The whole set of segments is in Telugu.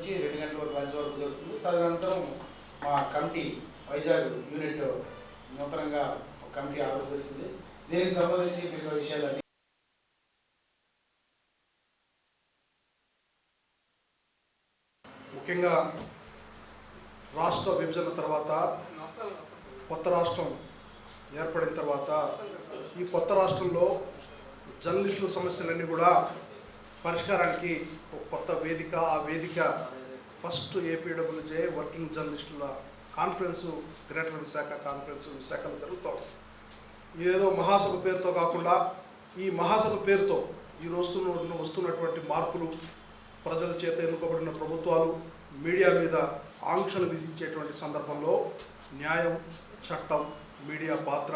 రెండు గంటల రాజ్యవారం జరుగుతుంది. తదనంతరం మా కమిటీ వైజాగ్ యూనిట్ నూతనంగా ఒక కమిటీ ఆరోపిస్తుంది దీనికి సంబంధించి మిగతా విషయాలన్నీ ముఖ్యంగా రాష్ట్ర విభజన తర్వాత కొత్త రాష్ట్రం ఏర్పడిన తర్వాత ఈ కొత్త రాష్ట్రంలో జర్నలిస్టుల సమస్యలన్నీ కూడా పరిష్కారానికి ఒక కొత్త వేదిక ఆ వేదిక ఫస్ట్ ఏపీడబ్ల్యూజే వర్కింగ్ జర్నలిస్టుల కాన్ఫరెన్సు గ్రేటర్ విశాఖ కాన్ఫరెన్స్ విశాఖలో జరుగుతోంది ఏదో మహాసభ పేరుతో కాకుండా ఈ మహాసభ పేరుతో ఈ రోజు వస్తున్నటువంటి మార్పులు ప్రజల చేత ఎన్నుకోబడిన ప్రభుత్వాలు మీడియా మీద ఆంక్షలు విధించేటువంటి సందర్భంలో న్యాయం చట్టం మీడియా పాత్ర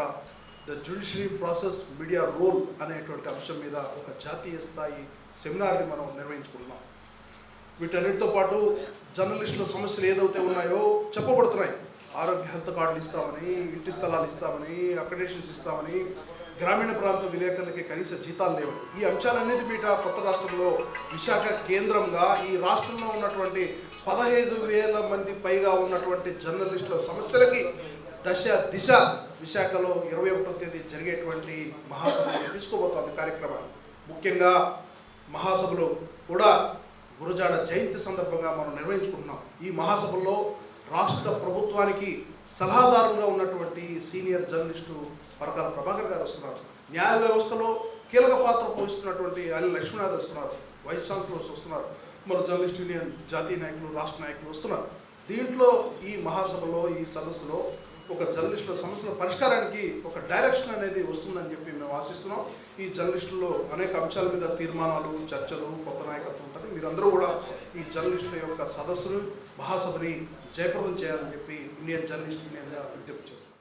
the judiciary process media role అనేటువంటి అంశం మీద ఒక జాతీయ స్థాయి సెమినార్ని మనం నిర్వహించుకుంటున్నాం. వీటన్నిటితో పాటు జర్నలిస్టుల సమస్యలు ఏదైతే ఉన్నాయో చెప్పబడుతున్నాయి. ఆరోగ్య హెల్త్ కార్డులు ఇస్తామని ఇంటి స్థలాలు ఇస్తామని అక్రిడేషన్స్ ఇస్తామని గ్రామీణ ప్రాంత విలేకరులకి కనీస జీతాలు లేవని. ఈ అంశాలన్నిటి మీట కొత్త రాష్ట్రంలో విశాఖ కేంద్రంగా ఈ రాష్ట్రంలో ఉన్నటువంటి పదహైదు వేల మంది పైగా ఉన్నటువంటి జర్నలిస్టుల సమస్యలకి దశ దిశ విశాఖలో ఇరవై ఒకటో తేదీ జరిగేటువంటి మహాసభలో తీసుకోబోతోంది కార్యక్రమాన్ని ముఖ్యంగా మహాసభలో కూడా గురజాడ జయంతి సందర్భంగా మనం నిర్వహించుకుంటున్నాం. ఈ మహాసభలో రాష్ట్ర ప్రభుత్వానికి సలహాదారులుగా ఉన్నటువంటి సీనియర్ జర్నలిస్టు పరకాల ప్రభాకర్ గారు వస్తున్నారు. న్యాయ వ్యవస్థలో కీలక పాత్ర పోషిస్తున్నటువంటి అల్లి లక్ష్మీనాథ్ వస్తున్నారు. వైస్ ఛాన్సలర్స్ వస్తున్నారు. మన జర్నలిస్ట్ యూనియన్ జాతీయ నాయకులు రాష్ట్ర నాయకులు వస్తున్నారు. దీంట్లో ఈ మహాసభలో ఈ సదస్సులో ఒక జర్నలిస్టుల సమస్యల పరిష్కారానికి ఒక డైరెక్షన్ అనేది వస్తుందని చెప్పి మేము ఆశిస్తున్నాం. ఈ జర్నలిస్టుల్లో అనేక అంశాల మీద తీర్మానాలు చర్చలు కొత్త నాయకత్వం ఉంటుంది. మీరందరూ కూడా ఈ జర్నలిస్టుల యొక్క సదస్సును మహాసభని జయప్రదం చేయాలని చెప్పి ఇండియన్ జర్నలిస్ట్ యూనియన్గా విజ్ఞప్తి చేస్తున్నాం.